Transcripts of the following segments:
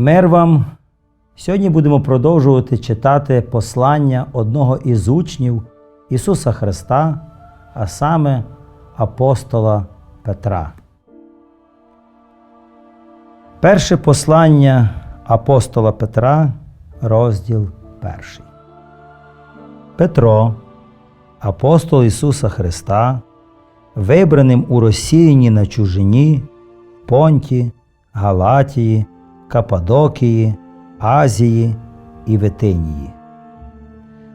Мир вам. Сьогодні будемо продовжувати читати послання одного із учнів Ісуса Христа, а саме апостола Петра. Перше послання апостола Петра, розділ перший. Петро, апостол Ісуса Христа, вибраним у розсіянні на чужині, Понті, Галатії, Кападокії, Азії і Витинії.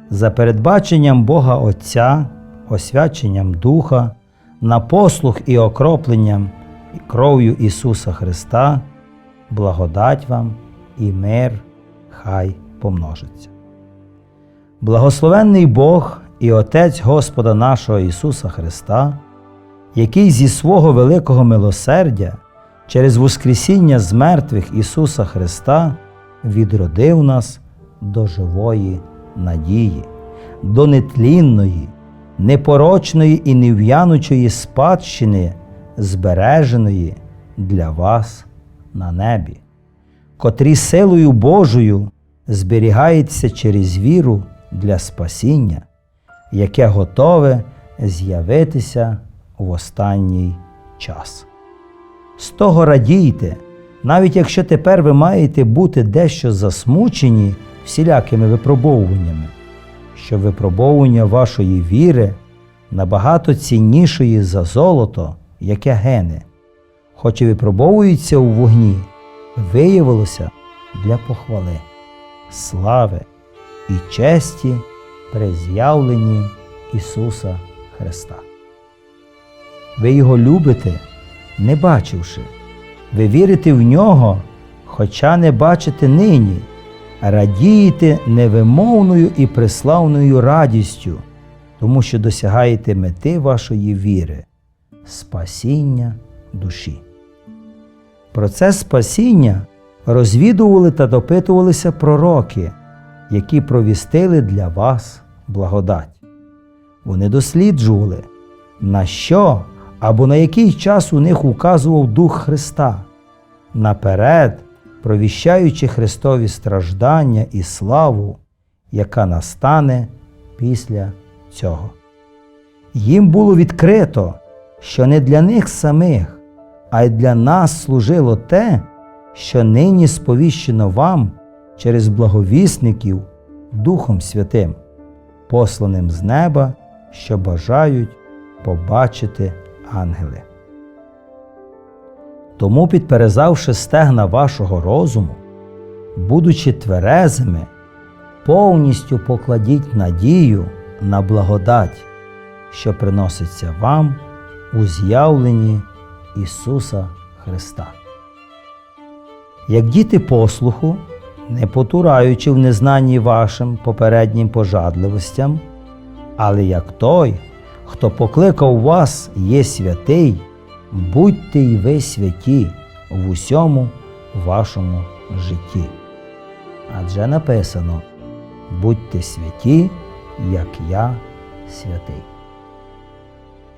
За передбаченням Бога Отця, освяченням Духа, на послух і окропленням кров'ю Ісуса Христа, благодать вам і мир хай помножиться. Благословенний Бог і Отець Господа нашого Ісуса Христа, який зі свого великого милосердя через Воскресіння з мертвих Ісуса Христа відродив нас до живої надії, до нетлінної, непорочної і нев'янучої спадщини, збереженої для вас на небі, котрі силою Божою зберігається через віру для спасіння, яке готове з'явитися в останній час. З того радійте, навіть якщо тепер ви маєте бути дещо засмучені всілякими випробовуваннями, що випробовування вашої віри набагато ціннішої за золото, яке гене, хоч і випробовується у вогні, виявилося для похвали, слави і честі при з'явленні Ісуса Христа. Ви Його любите, не бачивши, ви вірите в нього, хоча не бачите нині, радієте невимовною і преславною радістю, тому що досягаєте мети вашої віри, спасіння душі. Про це спасіння розвідували та допитувалися пророки, які провістили для вас благодать. Вони досліджували, на що або на який час у них указував Дух Христа, наперед провіщаючи Христові страждання і славу, яка настане після цього. Їм було відкрито, що не для них самих, а й для нас служило те, що нині сповіщено вам через благовісників Духом Святим, посланим з неба, що бажають побачити ангели. Тому, підперезавши стегна вашого розуму, будучи тверезими, повністю покладіть надію на благодать, що приноситься вам у з'явленні Ісуса Христа. Як діти послуху, не потураючи в незнанні вашим попереднім пожадливостям, але як той, хто покликав вас, є святий, будьте й ви святі в усьому вашому житті. Адже написано будьте святі, як я святий.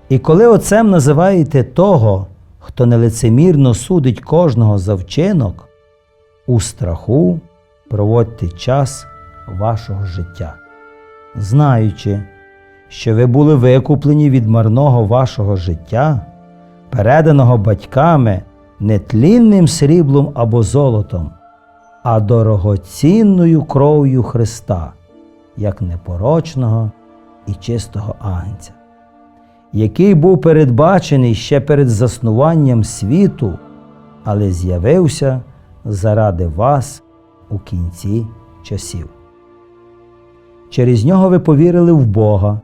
І коли отцем називаєте того, хто нелицемірно судить кожного за вчинок, у страху проводьте час вашого життя, знаючи, що ви були викуплені від марного вашого життя, переданого батьками нетлінним сріблом або золотом, а дорогоцінною кров'ю Христа, як непорочного і чистого агнця, який був передбачений ще перед заснуванням світу, але з'явився заради вас у кінці часів. Через нього ви повірили в Бога,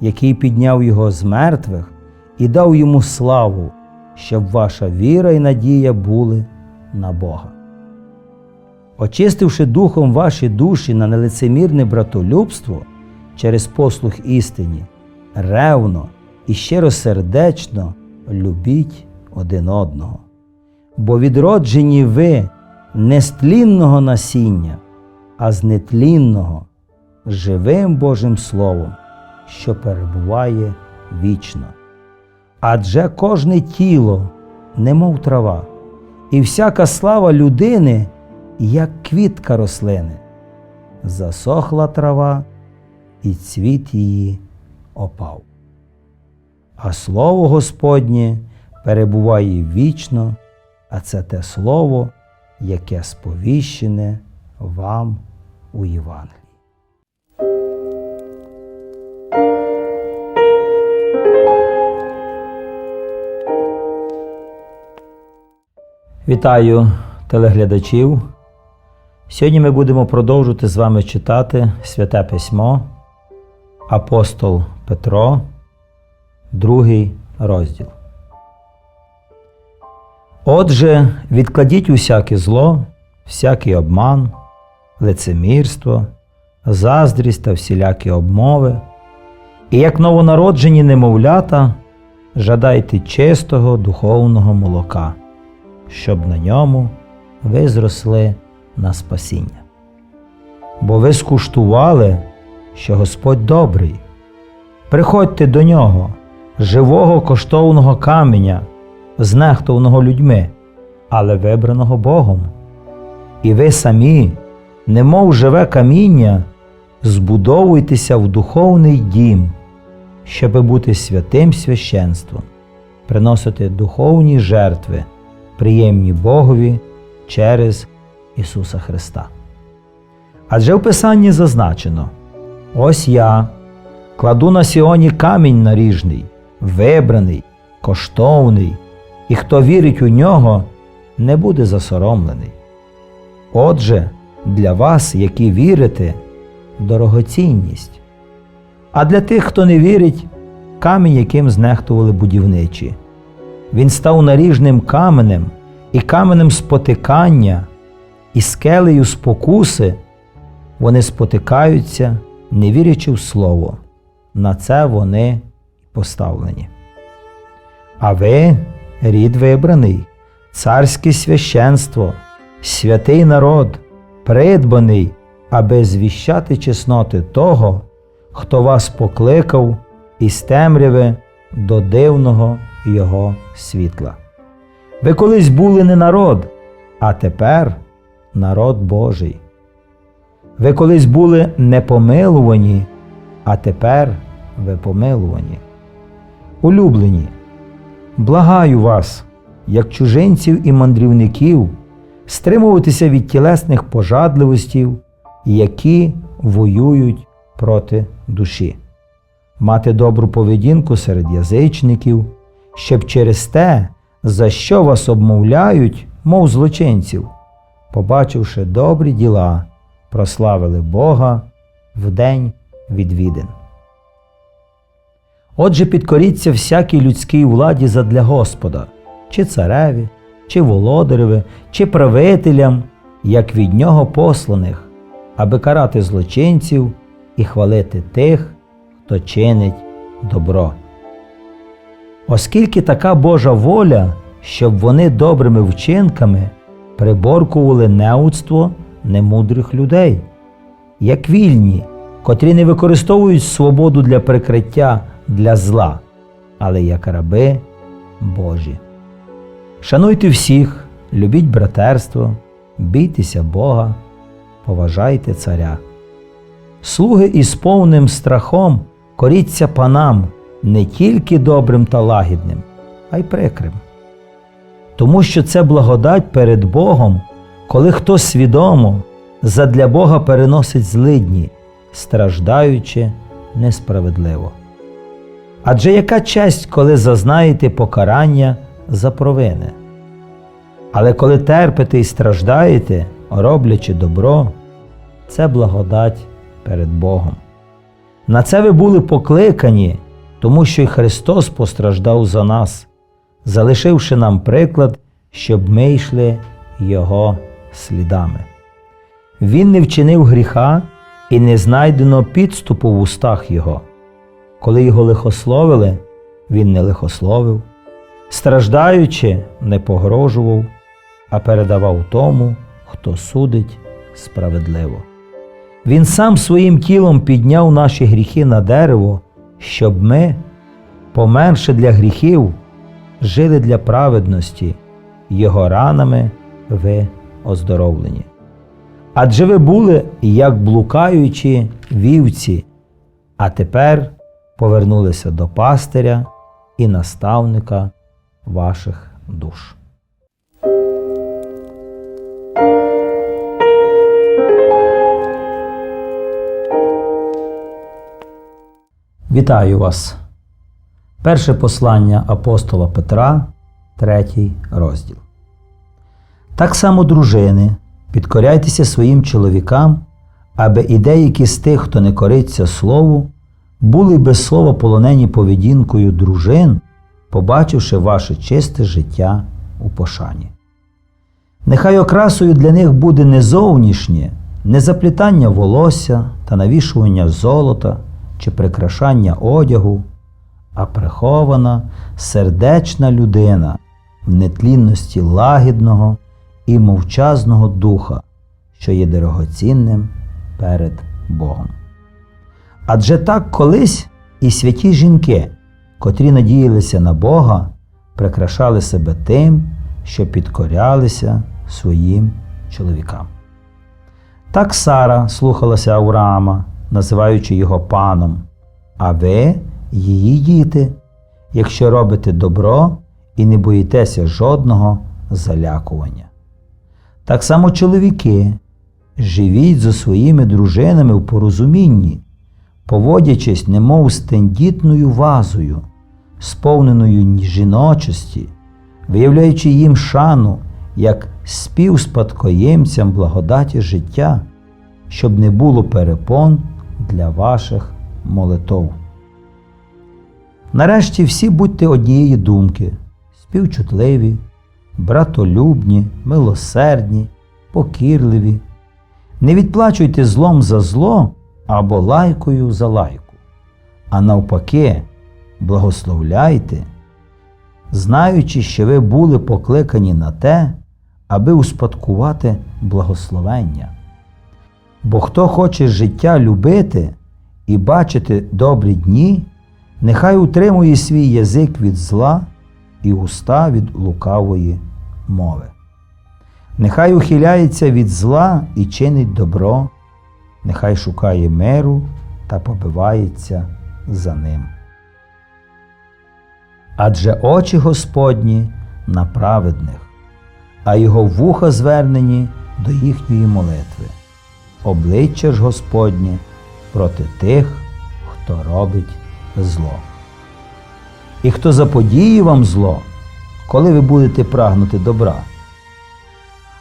який підняв його з мертвих і дав йому славу, щоб ваша віра і надія були на Бога. Очистивши духом ваші душі на нелицемірне братолюбство через послух істині, ревно і щиросердечно любіть один одного, бо відроджені ви не з тлінного насіння, а з нетлінного, живим Божим Словом, що перебуває вічно. Адже кожне тіло, немов трава, і всяка слава людини як квітка рослини. Засохла трава, і цвіт її опав. А слово Господнє перебуває вічно, а це те слово, яке сповіщене вам у Євангелії. Вітаю телеглядачів. Сьогодні ми будемо продовжувати з вами читати Святе Письмо, Апостол Петро, другий розділ. Отже, відкладіть усяке зло, всякий обман, лицемірство, заздрість та всілякі обмови, і як новонароджені немовлята, жадайте чистого духовного молока, щоб на ньому ви зросли на спасіння. Бо ви скуштували, що Господь добрий. Приходьте до нього, живого коштовного каменя, знехтованого людьми, але вибраного Богом. І ви самі, немов живе каміння, збудовуйтеся в духовний дім, щоби бути святим священством, приносити духовні жертви, приємні Богові через Ісуса Христа. Адже в Писанні зазначено: ось я кладу на Сіоні камінь наріжний, вибраний, коштовний, і хто вірить у нього, не буде засоромлений. Отже, для вас, які вірите, дорогоцінність. А для тих, хто не вірить, камінь, яким знехтували будівничі. Він став наріжним каменем і каменем спотикання, і скелею спокуси, вони спотикаються, не вірячи в слово. На це вони поставлені. А ви, рід вибраний, царське священство, святий народ, придбаний, аби звіщати чесноти того, хто вас покликав із темряви до дивного Його світла. Ви колись були не народ, а тепер народ Божий. Ви колись були непомилувані, а тепер ви помилувані. Улюблені, благаю вас, як чужинців і мандрівників, стримуватися від тілесних пожадливостів, які воюють проти душі, мати добру поведінку серед язичників, щоб через те, за що вас обмовляють, мов злочинців, побачивши добрі діла, прославили Бога в день відвідин. Отже, підкоріться всякій людській владі задля Господа, чи цареві, чи володареві, чи правителям, як від нього посланих, аби карати злочинців і хвалити тих, хто чинить добро. Оскільки така Божа воля, щоб вони добрими вчинками приборкували неудство немудрих людей, як вільні, котрі не використовують свободу для прикриття для зла, але як раби Божі. Шануйте всіх, любіть братерство, бійтеся Бога, поважайте царя. Слуги із повним страхом коріться панам не тільки добрим та лагідним, а й прикрим. Тому що це благодать перед Богом, коли хто свідомо задля Бога переносить злидні, страждаючи несправедливо. Адже яка честь, коли зазнаєте покарання за провини? Але коли терпите і страждаєте, роблячи добро, це благодать перед Богом. На це ви були покликані, тому що й Христос постраждав за нас, залишивши нам приклад, щоб ми йшли Його слідами. Він не вчинив гріха і не знайдено підступу в устах Його. Коли його лихословили, він не лихословив, страждаючи, не погрожував, а передавав тому, хто судить справедливо. Він сам своїм тілом підняв наші гріхи на дерево, щоб ми, померши для гріхів, жили для праведності, його ранами ви оздоровлені. Адже ви були як блукаючі вівці, а тепер повернулися до пастиря і наставника ваших душ. Вітаю вас! Перше послання апостола Петра, третій розділ. Так само, дружини, підкоряйтеся своїм чоловікам, аби і деякі з тих, хто не кориться слову, були без слова полонені поведінкою дружин, побачивши ваше чисте життя у пошані. Нехай окрасою для них буде не зовнішнє, не заплітання волосся та навішування золота чи прикрашання одягу, а прихована сердечна людина в нетлінності лагідного і мовчазного духа, що є дорогоцінним перед Богом. Адже так колись і святі жінки, котрі надіялися на Бога, прикрашали себе тим, що підкорялися своїм чоловікам. Так Сара слухалася Авраама, називаючи його паном, а ви її діти, якщо робите добро і не боїтеся жодного залякування. Так само чоловіки, живіть зі своїми дружинами в порозумінні, поводячись немов з тендітною вазою, сповненою жіночості, виявляючи їм шану як співспадкоємцям благодаті життя, щоб не було перепон для ваших молитов. Нарешті всі будьте однієї думки, співчутливі, братолюбні, милосердні, покірливі. Не відплачуйте злом за зло або лайкою за лайку, а навпаки, благословляйте, знаючи, що ви були покликані на те, аби успадкувати благословення. Бо хто хоче життя любити і бачити добрі дні, нехай утримує свій язик від зла і уста від лукавої мови. Нехай ухиляється від зла і чинить добро, нехай шукає миру та побивається за ним. Адже очі Господні на праведних, а його вуха звернені до їхньої молитви, обличчя ж Господнє проти тих, хто робить зло. І хто заподіє вам зло, коли ви будете прагнути добра.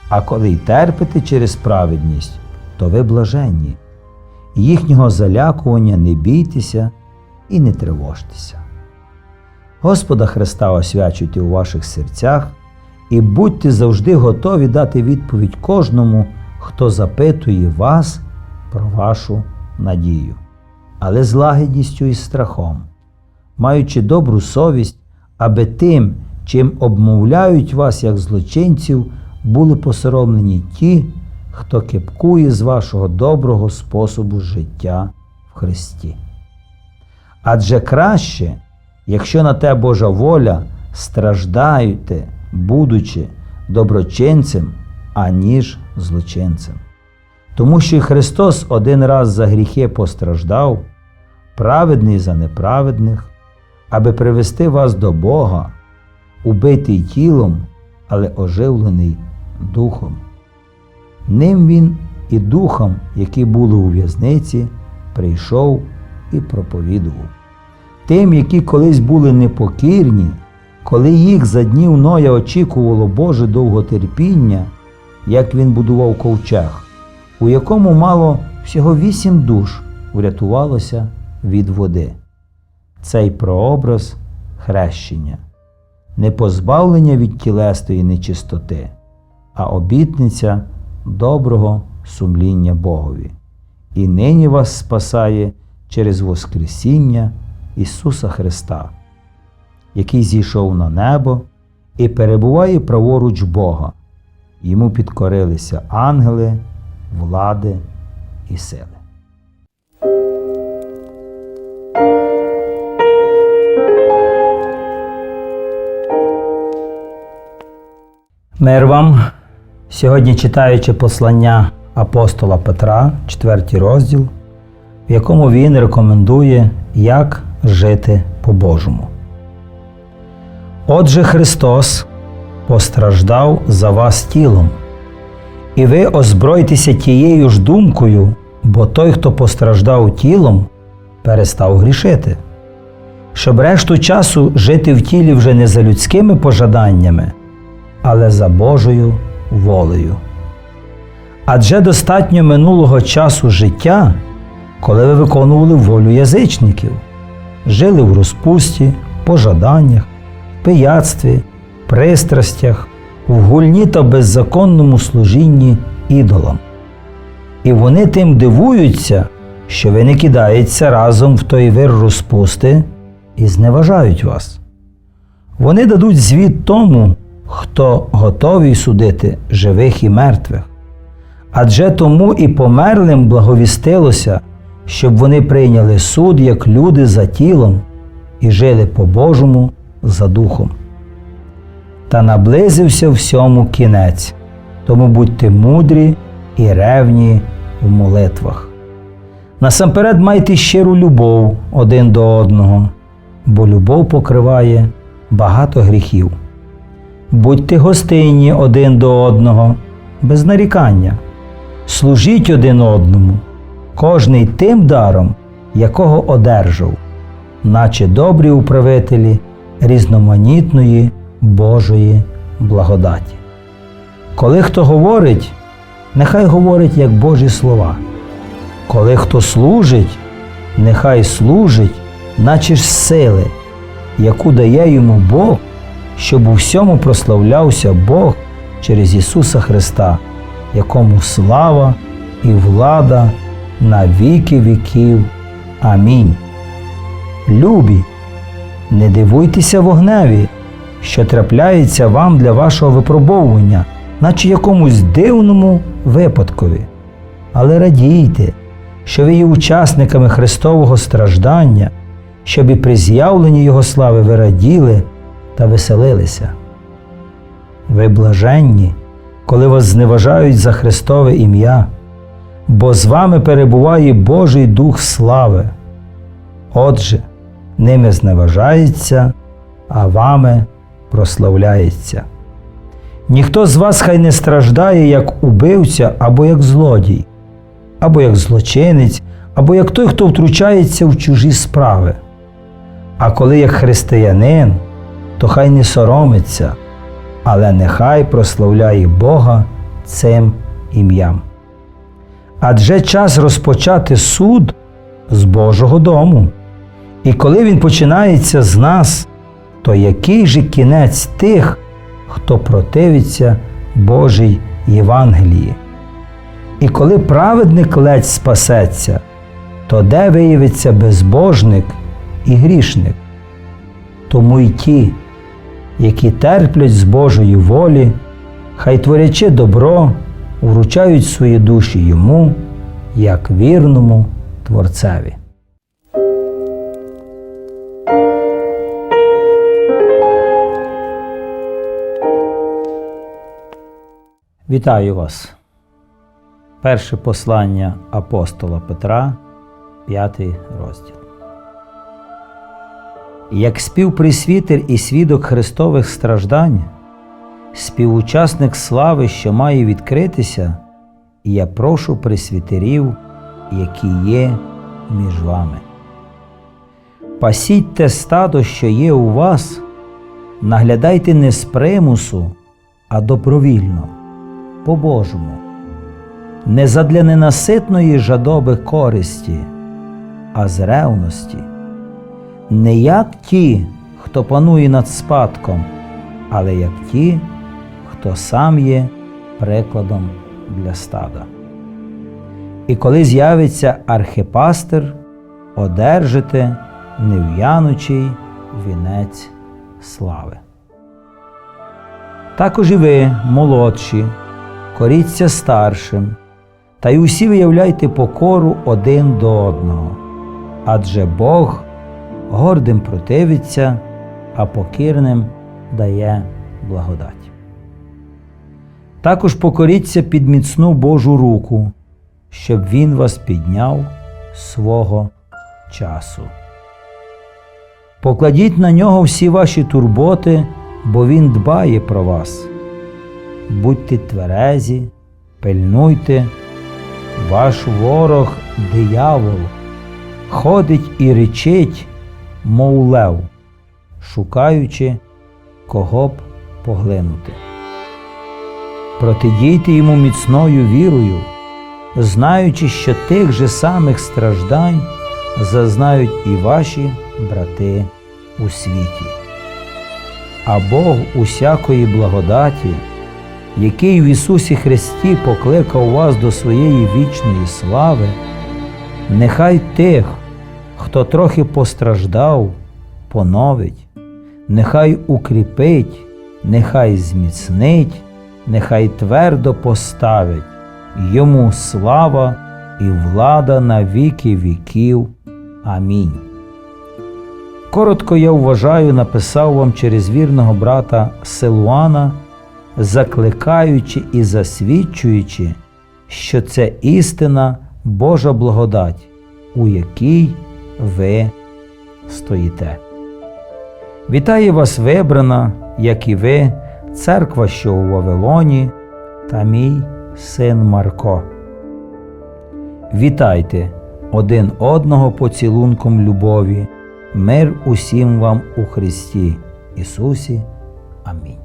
А коли й терпите через праведність, то ви блаженні, і їхнього залякування не бійтеся і не тривожтеся. Господа Христа освячуйте у ваших серцях і будьте завжди готові дати відповідь кожному, хто запитує вас про вашу надію, але з лагідністю і страхом, маючи добру совість, аби тим, чим обмовляють вас як злочинців, були посоромлені ті, хто кипкує з вашого доброго способу життя в Христі. Адже краще, якщо на те Божа воля, страждаєте, будучи доброчинцем, аніж злочинцем. Тому що Христос один раз за гріхи постраждав, праведний за неправедних, аби привести вас до Бога, убитий тілом, але оживлений духом. Ним він і духом, які були у в'язниці, прийшов і проповідував. Тим, які колись були непокірні, коли їх за днів Ноя очікувало Боже довготерпіння, як він будував ковчег, у якому мало всього вісім душ врятувалося від води. Цей прообраз хрещення, не позбавлення від тілесної нечистоти, а обітниця доброго сумління Богові. І нині вас спасає через Воскресіння Ісуса Христа, який зійшов на небо і перебуває праворуч Бога. Йому підкорилися ангели, влади і сили. Мир вам, сьогодні читаючи послання апостола Петра, 4 розділ, в якому він рекомендує, як жити по-божому. Отже, Христос постраждав за вас тілом, і ви озбройтеся тією ж думкою, бо той, хто постраждав тілом, перестав грішити, щоб решту часу жити в тілі вже не за людськими пожаданнями, але за Божою волею. Адже достатньо минулого часу життя, коли ви виконували волю язичників, жили в розпусті, пожаданнях, пияцтві, пристрастях, в гульні та беззаконному служінні ідолам. І вони тим дивуються, що ви не кидаєтеся разом в той вир розпусти і зневажають вас. Вони дадуть звіт тому, хто готовий судити живих і мертвих. Адже тому і померлим благовістилося, щоб вони прийняли суд як люди за тілом і жили по-божому за духом. Та наблизився всьому кінець, тому будьте мудрі і ревні в молитвах. Насамперед майте щиру любов один до одного, бо любов покриває багато гріхів. Будьте гостинні один до одного, без нарікання, служіть один одному, кожний тим даром, якого одержав, наче добрі управителі різноманітної Божої благодаті. Коли хто говорить, нехай говорить як Божі слова. Коли хто служить, нехай служить, наче ж сили, яку дає йому Бог, щоб у всьому прославлявся Бог через Ісуса Христа, якому слава і влада на віки віків. Амінь. Любі, не дивуйтеся вогневі, що трапляється вам для вашого випробовування, наче якомусь дивному випадкові. Але радійте, що ви є учасниками Христового страждання, щоб і при з'явленні Його слави ви раділи та веселилися. Ви блаженні, коли вас зневажають за Христове ім'я, бо з вами перебуває Божий Дух слави. Отже, ними зневажається, а вами прославляється. Ніхто з вас хай не страждає як убивця або як злодій, або як злочинець, або як той, хто втручається в чужі справи. А коли як християнин, то хай не соромиться, але нехай прославляє Бога цим ім'ям. Адже час розпочати суд з Божого дому. І коли він починається з нас, то який же кінець тих, хто противиться Божій Євангелії? І коли праведник ледь спасеться, то де виявиться безбожник і грішник? Тому й ті, які терплять з Божої волі, хай творячи добро, вручають свої душі йому, як вірному Творцеві. Вітаю вас. Перше послання апостола Петра, п'ятий розділ. Як співприсвітер і свідок Христових страждань, співучасник слави, що має відкритися, я прошу присвітерів, які є між вами. Пасіть те стадо, що є у вас, наглядайте не з примусу, а добровільно, по-божому, не задля ненаситної жадоби користі, а з ревності, не як ті, хто панує над спадком, але як ті, хто сам є прикладом для стада. І коли з'явиться архипастир, одержите нев'янучий вінець слави. Також і ви, молодші, коріться старшим, та й усі виявляйте покору один до одного, адже Бог гордим противиться, а покірним дає благодать. Також покоріться під міцну Божу руку, щоб Він вас підняв свого часу. Покладіть на нього всі ваші турботи, бо Він дбає про вас. Будьте тверезі, пильнуйте, ваш ворог диявол ходить і речить, мов лев, шукаючи, кого б поглинути. Протидійте йому міцною вірою, знаючи, що тих же самих страждань зазнають і ваші брати у світі. А Бог усякої благодаті, який в Ісусі Христі покликав вас до своєї вічної слави, нехай тих, хто трохи постраждав, поновить, нехай укріпить, нехай зміцнить, нехай твердо поставить йому слава і влада на віки віків. Амінь. Коротко я вважаю, написав вам через вірного брата Силуана, закликаючи і засвідчуючи, що це істина Божа благодать, у якій ви стоїте. Вітає вас вибрана, як і ви, церква, що у Вавилоні, та мій син Марко. Вітайте один одного поцілунком любові, мир усім вам у Христі Ісусі. Амінь.